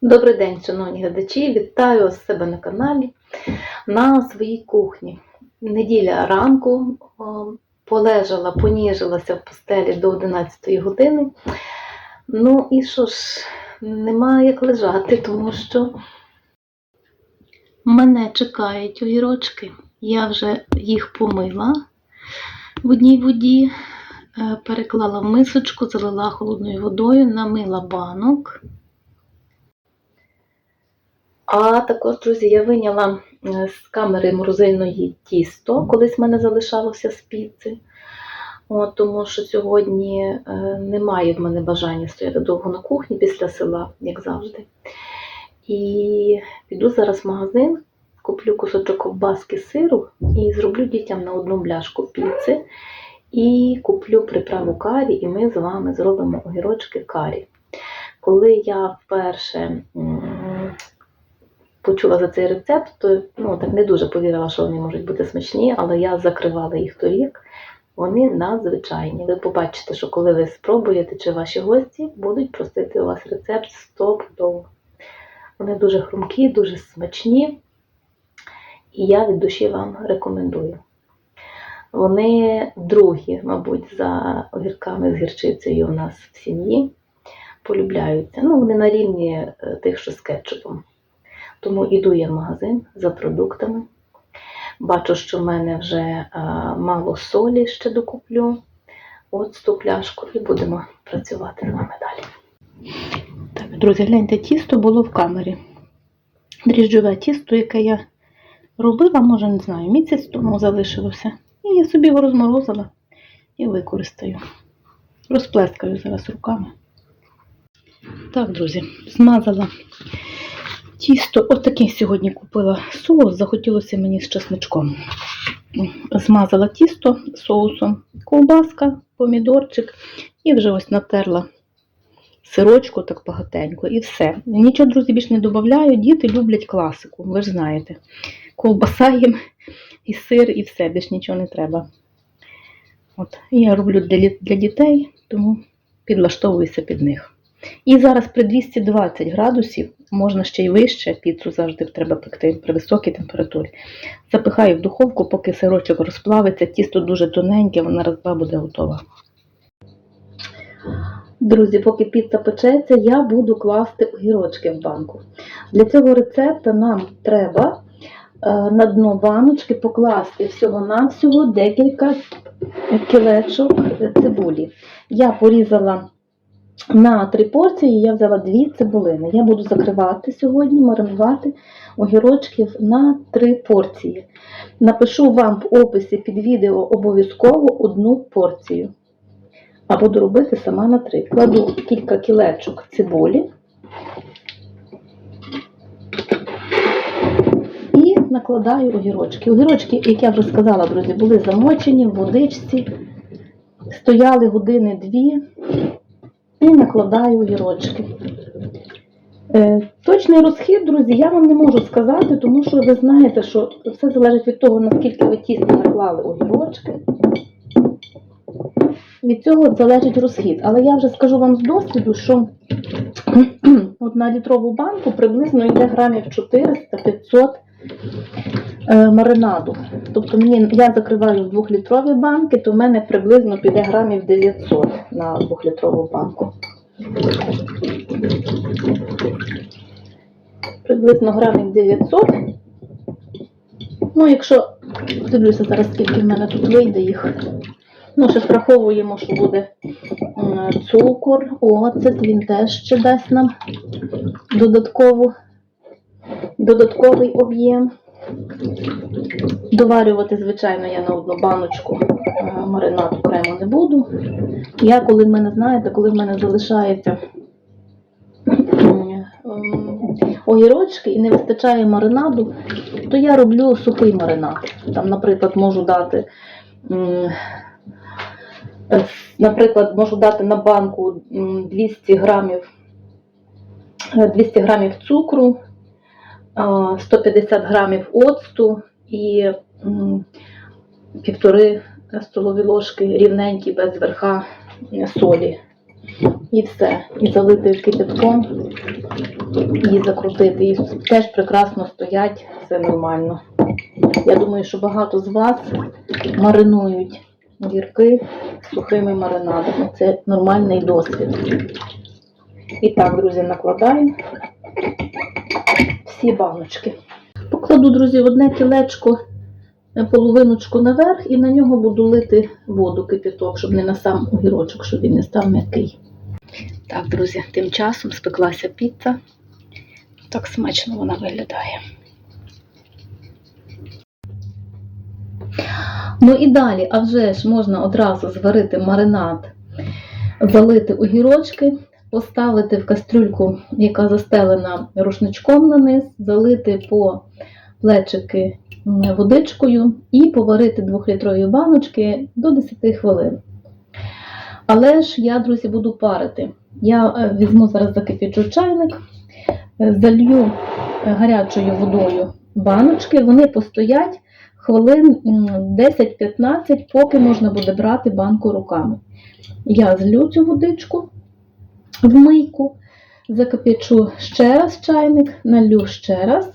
Добрий день, шановні глядачі! Вітаю вас себе на каналі на своїй кухні. Неділя ранку полежала, поніжилася в постелі до 11 години. Ну і що ж, немає як лежати, тому що мене чекають огірочки. Я вже їх помила в одній воді, е, переклала в мисочку, залила холодною водою, намила банок. А також, друзі, я виняла е, з камери морозильної тісто, колись в мене залишалося з піци. От, тому що сьогодні е, немає в мене бажання стояти довго на кухні після села, як завжди. І піду зараз в магазин, куплю кусочок ковбаски сиру і зроблю дітям на одну бляшку піци. І куплю приправу карі, і ми з вами зробимо огірочки карі. Коли я вперше почула за цей рецепт, то ну, так не дуже повірила, що вони можуть бути смачні, але я закривала їх торік. Вони надзвичайні. Ви побачите, що коли ви спробуєте, чи ваші гості будуть просити у вас рецепт стопудово. Вони дуже хрумкі, дуже смачні, і я від душі вам рекомендую. Вони другі, мабуть, за огірками з гірчицею у нас в сім'ї полюбляються. Ну, вони на рівні е, тих, що з кетчупом. Тому іду я в магазин за продуктами. Бачу, що в мене вже а, мало солі ще докуплю. От ту пляшку і будемо працювати з вами далі. Так, друзі, гляньте, тісто було в камері. Дріжджове тісто, яке я робила, може, не знаю, місяць тому залишилося. І я собі його розморозила і використаю. Розплескаю зараз руками. Так, друзі, змазала Тісто, от сьогодні купила соус, захотілося мені з чесничком. Змазала тісто соусом, ковбаска, помідорчик і вже ось натерла сирочку так багатенько і все. Нічого, друзі, більше не додаю. Діти люблять класику, ви ж знаєте. Ковбаса їм і сир, і все, більш нічого не треба. От, я роблю для, для дітей, тому підлаштовуюся під них. І зараз при 220 градусів, можна ще й вище, піцу завжди треба пекти при високій температурі. Запихаю в духовку, поки сирочок розплавиться, тісто дуже тоненьке, вона раз-два буде готова. Друзі, поки піца печеться, я буду класти огірочки в банку. Для цього рецепту нам треба е, на дно баночки покласти всього-навсього декілька кілечок цибулі. Я порізала на три порції я взяла дві цибулини. Я буду закривати сьогодні, маринувати огірочків на три порції. Напишу вам в описі під відео обов'язково одну порцію. А буду робити сама на три. Кладу кілька кілечок цибулі і накладаю огірочки. Огірочки, як я вже сказала, друзі, були замочені в водичці, стояли години дві і накладаю огірочки. Е, точний розхід, друзі, я вам не можу сказати, тому що ви знаєте, що все залежить від того, наскільки ви тісно наклали огірочки. Від цього залежить розхід. Але я вже скажу вам з досвіду, що на літрову банку приблизно йде грамів 400-500 е, маринаду. Тобто мені, я закриваю в 2-літрові банки, то в мене приблизно піде грамів 900 на 2-літрову банку. Приблизно грамів 900. Ну, якщо дивлюся зараз, скільки в мене тут вийде їх. Ну, ще враховуємо, що буде цукор, оцет, він теж ще дасть нам додаткову, додатковий об'єм. Доварювати, звичайно, я на одну баночку е, маринад окремо не буду. Я, коли в мене, знаєте, коли в мене залишається огірочки і не вистачає маринаду, то я роблю сухий маринад. Там, наприклад, можу дати, е, наприклад, можу дати на банку 200 грамів, е, 200 грамів цукру, 150 грамів оцту і півтори столові ложки рівненькі без верха солі. І все. І залити кипятком, і закрутити. І теж прекрасно стоять, все нормально. Я думаю, що багато з вас маринують огірки сухими маринадами. Це нормальний досвід. І так, друзі, накладаю всі баночки. Покладу, друзі, одне кілечко, е, половиночку наверх, і на нього буду лити воду, кипяток, щоб не на сам огірочок, щоб він не став м'який. Так, друзі, тим часом спеклася піца. Так смачно вона виглядає. Ну і далі, а вже ж можна одразу зварити маринад, залити огірочки, поставити в кастрюльку, яка застелена рушничком на низ, залити по плечики водичкою і поварити 2-літрові баночки до 10 хвилин. Але ж я, друзі, буду парити. Я е, візьму зараз закипячу чайник, е, залью е, гарячою водою баночки, вони постоять хвилин 10-15, поки можна буде брати банку руками. Я злю цю водичку в мийку, закипячу ще раз чайник, налю ще раз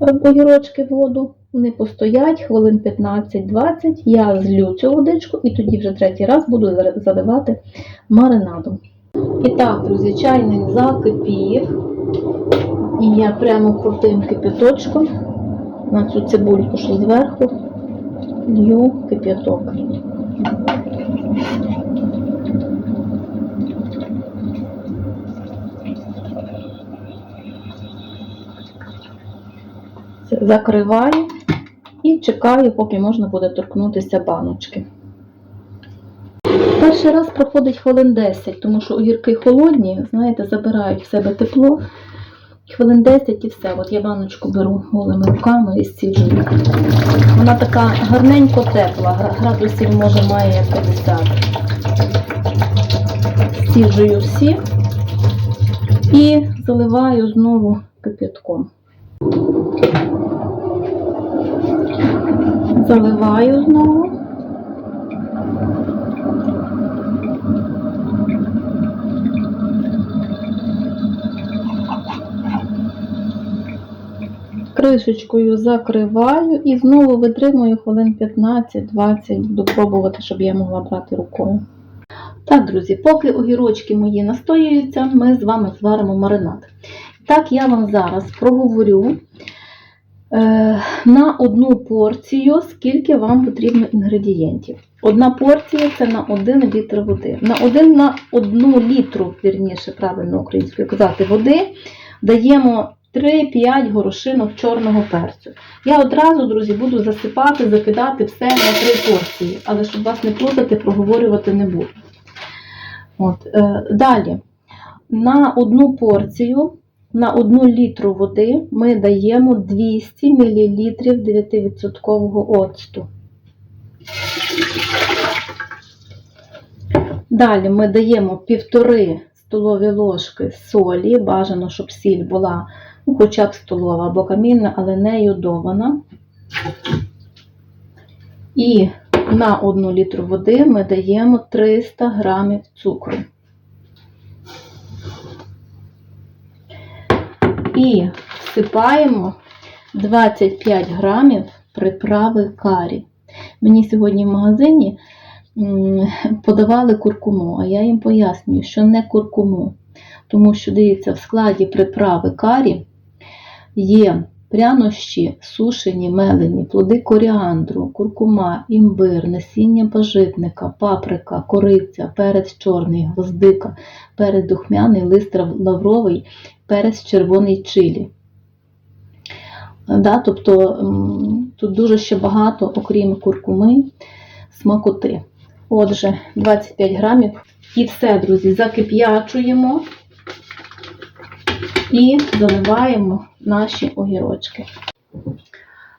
огірочки воду. Вони постоять хвилин 15-20, я злю цю водичку і тоді вже третій раз буду заливати маринадом. І так, друзі, чайник закипів. І я прямо крутим кипяточком на цю цибульку, що зверху, лью кип'яток. Закриваю і чекаю, поки можна буде торкнутися баночки. Перший раз проходить хвилин 10, тому що огірки холодні, знаєте, забирають в себе тепло. Хвилин 10 і все. От я баночку беру голими руками і стіджую. Вона така гарненько тепла, градусів може має як 50. Стіджую всі і заливаю знову кипятком. Заливаю знову. Кришечкою закриваю і знову витримую хвилин 15-20, буду пробувати, щоб я могла брати рукою. Так, друзі, поки огірочки мої настоюються, ми з вами зваримо маринад. Так, я вам зараз проговорю на одну порцію, скільки вам потрібно інгредієнтів. Одна порція це на 1 літр води. На 1 на 1 літру, вірніше, правильно українською казати, води даємо 3-5 горошинок чорного перцю. Я одразу, друзі, буду засипати, закидати все на 3 порції, але щоб вас не плутати, проговорювати не буду. От, е, далі, на одну порцію, на 1 літру води ми даємо 200 мл 9% оцту. Далі ми даємо півтори столові ложки солі. Бажано, щоб сіль була ну, хоча б столова або камінна, але не йодована. І на 1 літру води ми даємо 300 грамів цукру. І всипаємо 25 грамів приправи карі. Мені сьогодні в магазині подавали куркуму, а я їм пояснюю, що не куркуму. Тому що, дивіться, в складі приправи карі є прянощі, сушені, мелені, плоди коріандру, куркума, імбир, насіння пажитника, паприка, кориця, перець чорний, гвоздика, перець духмяний, лист лавровий, перець червоний чилі. Да, тобто тут дуже ще багато, окрім куркуми, смакоти. Отже, 25 грамів. І все, друзі, закип'ячуємо і заливаємо наші огірочки.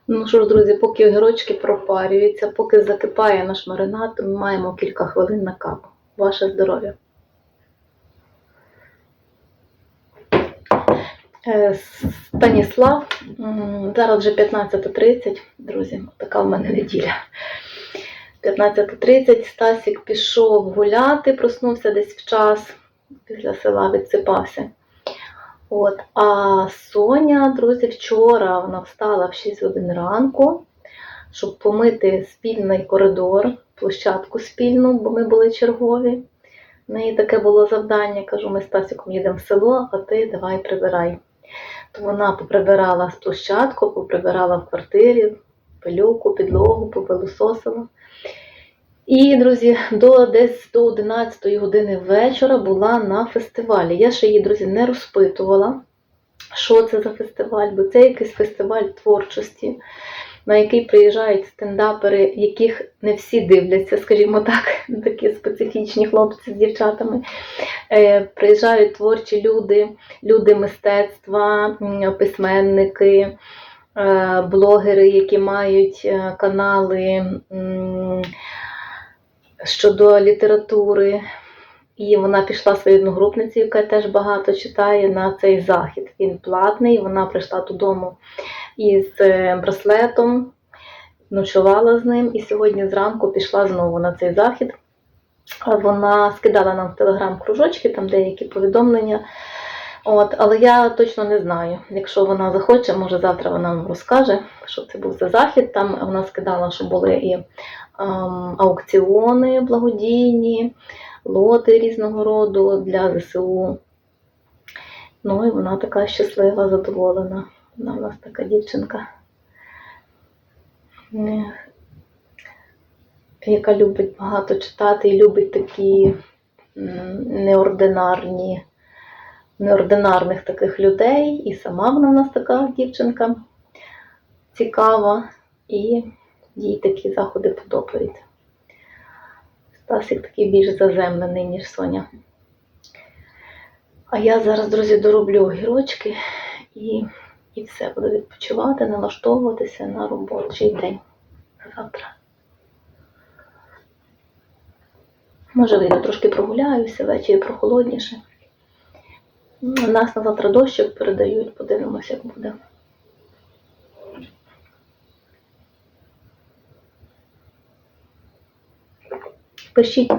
Ну що ж, друзі, поки огірочки пропарюються, поки закипає наш маринад, ми маємо кілька хвилин на каву. Ваше здоров'я! Станіслав, зараз вже 15.30, друзі, така в мене неділя. 15.30 Стасік пішов гуляти, проснувся десь в час, після села відсипався. От. А Соня, друзі, вчора вона встала в 6 годин ранку, щоб помити спільний коридор, площадку спільну, бо ми були чергові. В неї таке було завдання, кажу, ми з Стасіком їдемо в село, а ти давай прибирай. То вона поприбирала з площадку, поприбирала в квартирі, пилюку, підлогу, попилососила. І, друзі, до десь до 11 години вечора була на фестивалі. Я ще її, друзі, не розпитувала, що це за фестиваль, бо це якийсь фестиваль творчості, на який приїжджають стендапери, яких не всі дивляться, скажімо так, такі специфічні хлопці з дівчатами. Е, Приїжджають творчі люди, люди мистецтва, письменники, е, блогери, які мають е, канали. щодо літератури. І вона пішла своєю одногрупницею, яка теж багато читає на цей захід. Він платний. Вона прийшла додому із е, браслетом, ночувала з ним, і сьогодні зранку пішла знову на цей захід. Вона скидала нам в телеграм кружочки, там деякі повідомлення. От, але я точно не знаю. Якщо вона захоче, може завтра вона нам розкаже, що це був за захід. Там вона скидала, що були і ем, аукціони благодійні, лоти різного роду для ЗСУ. Ну і вона така щаслива, задоволена. Вона в нас така дівчинка, яка любить багато читати і любить такі неординарні, неординарних таких людей. І сама вона в нас така дівчинка цікава. І їй такі заходи подобаються. Стасик такий більш заземлений, ніж Соня. А я зараз, друзі, дороблю огірочки і, і все, буду відпочивати, налаштовуватися на робочий день завтра. Може, вийду трошки прогуляюся, ввечері прохолодніше. У нас на завтра дощик передають, подивимося, як буде. Пишіть,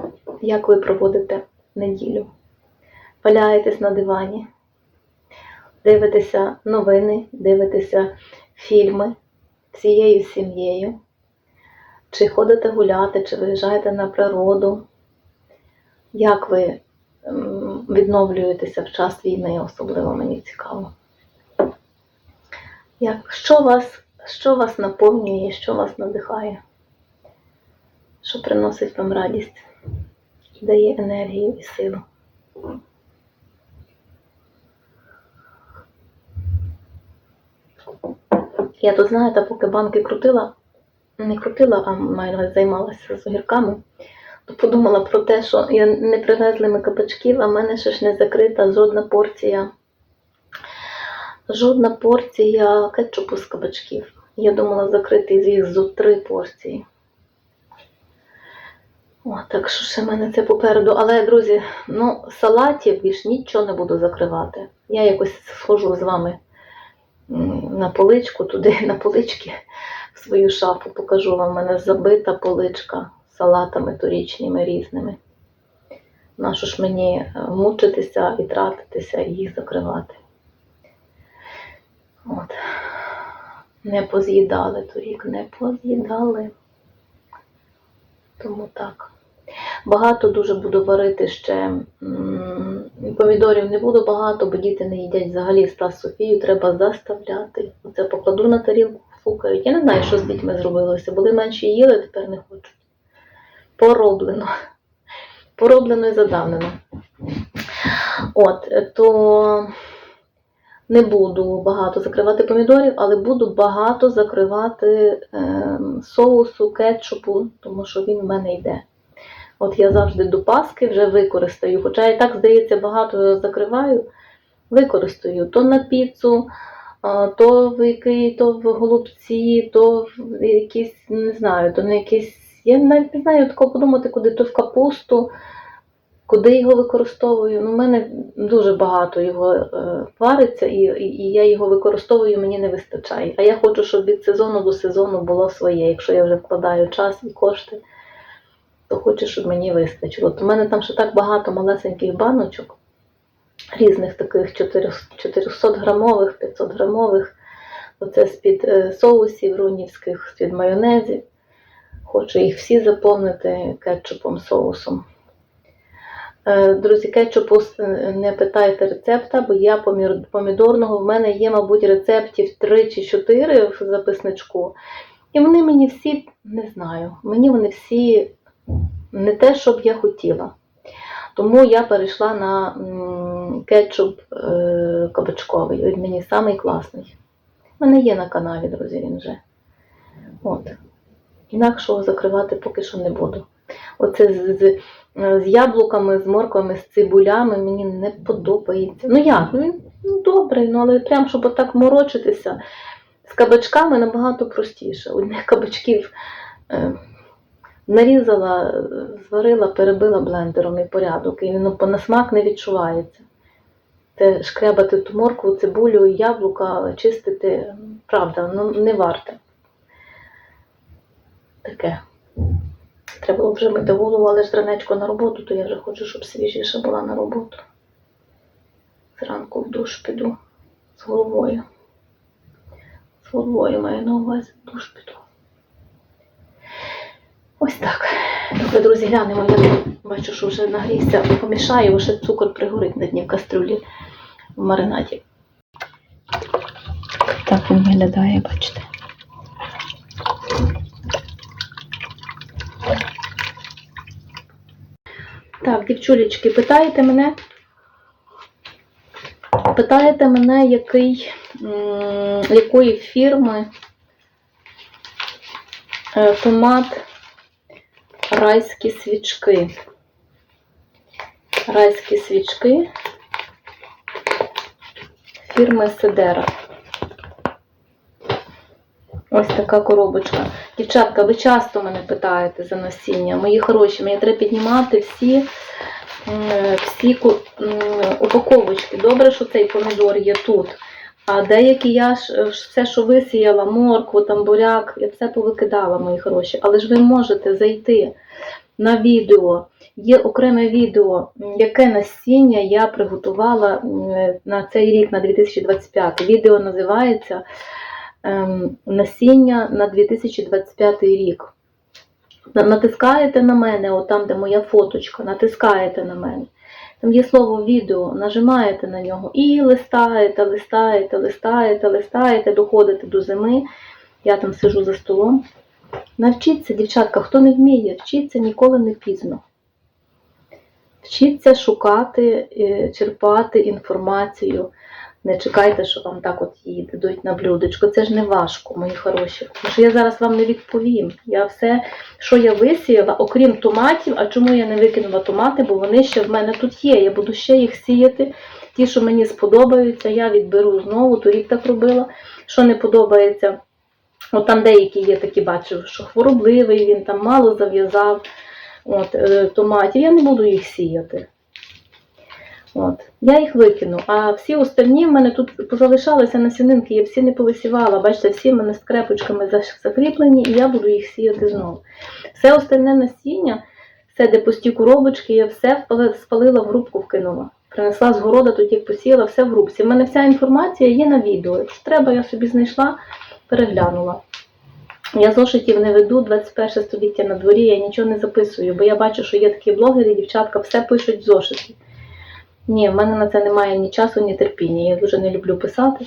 як ви проводите неділю. Валяєтесь на дивані, дивитеся новини, дивитеся фільми всією сім'єю, чи ходите гуляти, чи виїжджаєте на природу. Як ви відновлюєтеся в час війни, особливо мені цікаво. Як, що, вас, що вас наповнює, що вас надихає? що приносить вам радість дає енергію і силу. Я тут, знаєте, поки банки крутила, не крутила, а увазі, займалася з огірками, то подумала про те, що я не привезли ми кабачків, а в мене ще ж не закрита жодна порція. Жодна порція кетчупу з кабачків. Я думала закрити їх зо три порції. О, так що ще в мене це попереду. Але, друзі, ну, салатів більш нічого не буду закривати. Я якось схожу з вами на поличку, туди, на полички, в свою шафу. Покажу вам, в мене забита поличка салатами торічніми різними. Нащо ж мені е, мучитися і тратитися і їх закривати. От. Не поз'їдали торік, не поз'їдали. Тому так. Багато дуже буду варити ще. Помідорів не буду багато, бо діти не їдять взагалі Стас Софію, треба заставляти. Оце покладу на тарілку, фукають. Я не знаю, що з дітьми зробилося. Були менші їли, тепер не хочуть. Пороблено. Пороблено і задавнено. От, то не буду багато закривати помідорів, але буду багато закривати ем, соусу, кетчупу, тому що він в мене йде. От я завжди до Паски вже використаю. Хоча я так, здається, багато закриваю, використаю то на піцу, то в який, то в голубці, то в якісь, не знаю, то на якісь. Я навіть не знаю такого подумати, куди то в капусту, куди його використовую. Ну, в мене дуже багато його е, вариться, і, і, і я його використовую, мені не вистачає. А я хочу, щоб від сезону до сезону було своє, якщо я вже вкладаю час і кошти. Хто хоче, щоб мені вистачило. То в мене там ще так багато малесеньких баночок, різних таких 400 грамових, 500 грамових. Оце з-під е, соусів рунівських, з-під майонезів. Хочу їх всі заповнити кетчупом, соусом. Е, Друзі, кетчупу не питайте рецепта, бо я помідорного. В мене є, мабуть, рецептів 3 чи 4 в записничку. І вони мені всі, не знаю, мені вони всі не те, щоб я хотіла. Тому я перейшла на кетчуп е, кабачковий. Він мені самий класний. У мене є на каналі, друзі, він вже. От. Інакшого закривати поки що не буду. Оце з, з, з яблуками, з морквами, з цибулями мені не подобається. Ну як? Ну, ну, добрий, ну але прям, щоб отак морочитися. З кабачками набагато простіше. Одних кабачків е, нарізала, зварила, перебила блендером і порядок. І по на смак не відчувається. Те шкрябати ту моркву, цибулю, яблука, чистити, правда, ну не варте. Таке. Треба було вже мити голову, але ж ранечко на роботу, то я вже хочу, щоб свіжіша була на роботу. Зранку в душ піду з головою. З головою маю на увазі душ піду. Ось так. Добре, друзі, глянемо. Я бачу, що вже нагрівся, помішаю, ще цукор пригорить на дні в кастрюлі в маринаді. Так він виглядає, бачите. Так, дівчулечки, питаєте мене? Питаєте мене, який, якої фірми е, томат райські свічки. Райські свічки фірми Седера. Ось така коробочка. Дівчатка, ви часто мене питаєте за насіння. Мої хороші, мені треба піднімати всі, всі упаковочки. Добре, що цей помідор є тут. А деякі я ж е, все, що висіяла, моркву, там буряк, я все повикидала, мої хороші. Але ж ви можете зайти на відео. Є окреме відео, яке насіння я приготувала на цей рік, на 2025. Відео називається ем, Насіння на 2025 рік. Натискаєте на мене, от там, де моя фоточка, натискаєте на мене. Там є слово відео, нажимаєте на нього і листаєте, листаєте, листаєте, листаєте, доходите до зими. Я там сижу за столом. Навчіться, дівчатка, хто не вміє, вчіться ніколи не пізно. Вчіться шукати, е, черпати інформацію. Не чекайте, що вам так от її дадуть на блюдечко. Це ж не важко, мої хороші. Тому що я зараз вам не відповім. Я все, що я висіяла, окрім томатів, а чому я не викинула томати, бо вони ще в мене тут є. Я буду ще їх сіяти. Ті, що мені сподобаються, я відберу знову, торік так робила. Що не подобається, от там деякі є такі, бачу, що хворобливий, він там мало зав'язав от, е, томатів. Я не буду їх сіяти. От. Я їх викину. А всі остальні в мене тут позалишалися насінинки, я всі не повисівала. Бачите, всі в мене скрепочками закріплені, і я буду їх сіяти знову. Все остальне насіння, все, де пусті коробочки, я все спалила в грубку, вкинула. Принесла з города, тут їх посіяла, все в грубці. У мене вся інформація є на відео. Якщо треба, я собі знайшла, переглянула. Я зошитів не веду 21 століття на дворі, я нічого не записую, бо я бачу, що є такі блогери, дівчатка, все пишуть в зошиті. Ні, в мене на це немає ні часу, ні терпіння. Я дуже не люблю писати.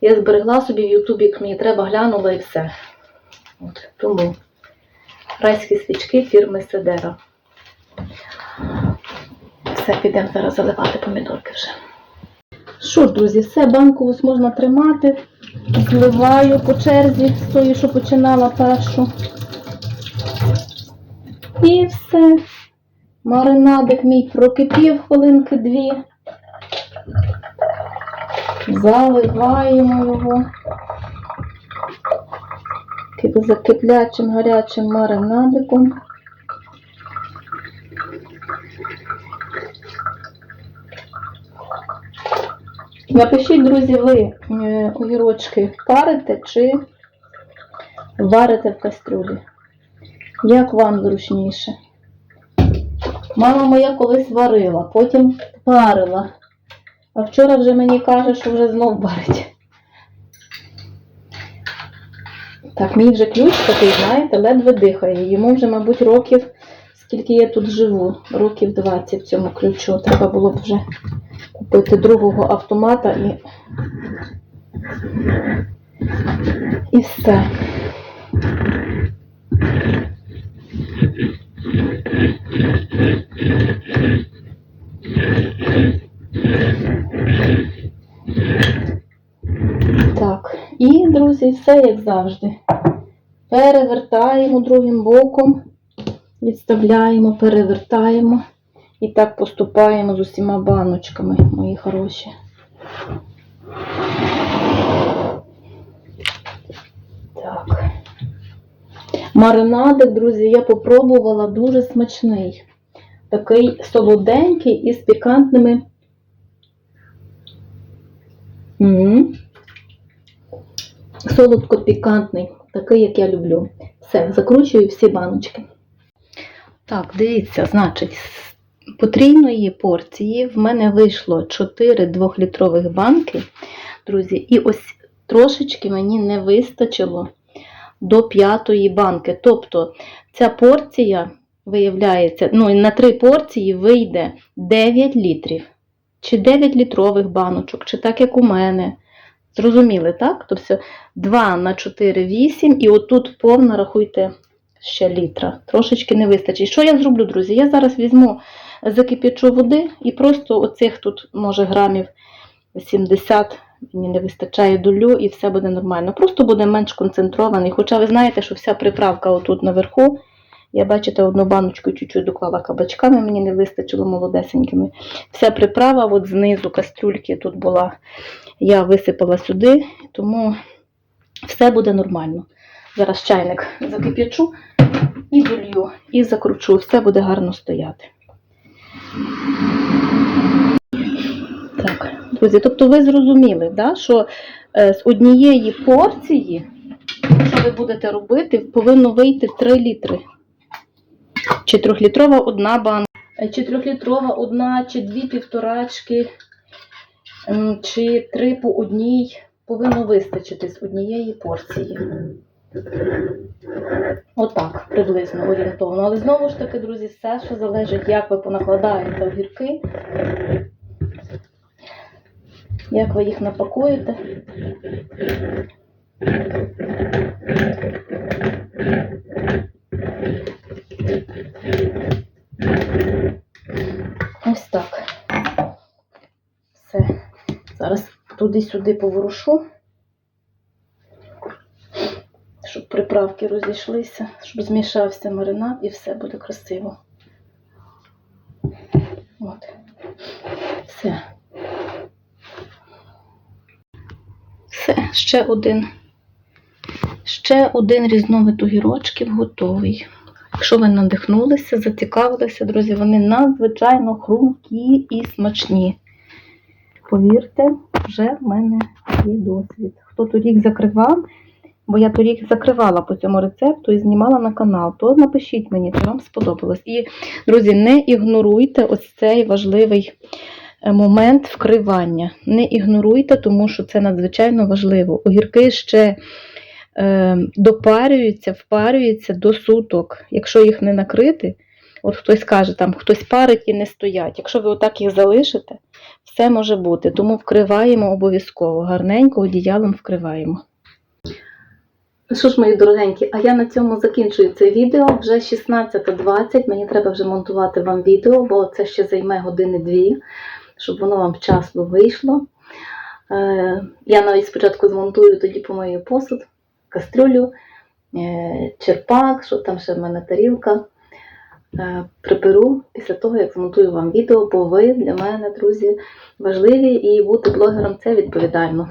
Я зберегла собі в Ютубі, як мені треба, глянула і все. От, тому райські свічки фірми Седера. Все, підемо зараз заливати помідорки вже. Що ж, друзі, все, банку можна тримати. Зливаю по черзі з тої, що починала першу. І все. Маринадик мій прокипів хвилинки дві. Заливаємо його кип- за киплячим гарячим маринадиком. Напишіть, друзі, ви е, огірочки парите чи варите в кастрюлі. Як вам зручніше? Мама моя колись варила, потім парила. А вчора вже мені каже, що вже знов варить. Так, мій вже ключ такий, знаєте, ледве дихає. Йому вже, мабуть, років, скільки я тут живу, років 20 цьому ключу. Треба було б вже купити другого автомата і. І все. Так, і, друзі, все як завжди. Перевертаємо другим боком, відставляємо, перевертаємо. І так поступаємо з усіма баночками, мої хороші. Так. Маринадик, друзі, я попробувала дуже смачний. Такий солоденький і з пікантними. Солодко-пікантний, такий, як я люблю. Все, закручую всі баночки. Так, дивіться, значить, з потрійної порції в мене вийшло 4 2-літрових банки, друзі, і ось трошечки мені не вистачило до п'ятої банки. Тобто ця порція, виявляється, ну, на 3 порції вийде 9 літрів. Чи 9 літрових баночок, чи так, як у мене. Зрозуміли, так? Тобто 2 на 4 8, і отут повна, рахуйте, ще літра. Трошечки не вистачить. Що я зроблю, друзі? Я зараз візьму, закип'ячу води і просто оцих тут, може, грамів 70 мені не вистачає долю і все буде нормально. Просто буде менш концентрований. Хоча ви знаєте, що вся приправка отут наверху. Я, бачите, одну баночку чуть-чуть доклала кабачками, мені не вистачило молодесенькими. Вся приправа от знизу кастрюльки тут була. Я висипала сюди, тому все буде нормально. Зараз чайник закип'ячу і долью, і закручу. Все буде гарно стояти. Друзі, тобто ви зрозуміли, да, що е, з однієї порції, що ви будете робити, повинно вийти 3 літри. Чи трьохлітрова одна банка, е, чи трьохлітрова одна, чи дві півторачки, чи три по одній. Повинно вистачити з однієї порції. Отак, приблизно орієнтовно. Але знову ж таки, друзі, все, що залежить, як ви понакладаєте огірки, як ви їх напакуєте. Ось так. Все. Зараз туди-сюди поворушу, щоб приправки розійшлися, щоб змішався маринад і все буде красиво. От. Все. Все, ще один. Ще один різновид огірочків готовий. Якщо ви надихнулися, зацікавилися, друзі, вони надзвичайно хрумкі і смачні. Повірте, вже в мене є досвід. Хто торік закривав, бо я торік закривала по цьому рецепту і знімала на канал, то напишіть мені, чи вам сподобалось. І, друзі, не ігноруйте ось цей важливий момент вкривання. Не ігноруйте, тому що це надзвичайно важливо. Огірки ще е, допарюються, впарюються до суток. Якщо їх не накрити, от хтось каже, там хтось парить і не стоять. Якщо ви отак їх залишите, все може бути. Тому вкриваємо обов'язково. Гарненько одіялом вкриваємо. Ну Що ж, мої дорогенькі, а я на цьому закінчую це відео. Вже 16.20. Мені треба вже монтувати вам відео, бо це ще займе години-дві, щоб воно вам вчасно вийшло. Е, Я навіть спочатку змонтую, тоді помию посуд, кастрюлю, е, черпак, що там ще в мене тарілка. Е, Приберу після того, як змонтую вам відео, бо ви для мене, друзі, важливі і бути блогером це відповідально.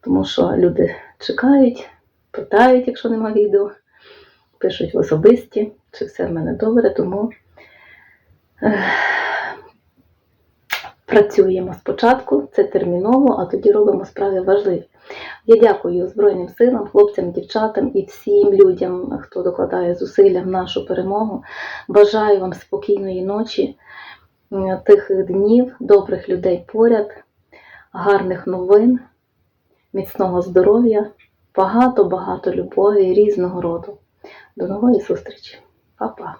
Тому що люди чекають, питають, якщо нема відео, пишуть в особисті, чи все в мене добре, тому працюємо спочатку, це терміново, а тоді робимо справи важливі. Я дякую Збройним силам, хлопцям, дівчатам і всім людям, хто докладає зусилля в нашу перемогу. Бажаю вам спокійної ночі, тихих днів, добрих людей поряд, гарних новин, міцного здоров'я, багато-багато любові різного роду. До нової зустрічі. Па-па.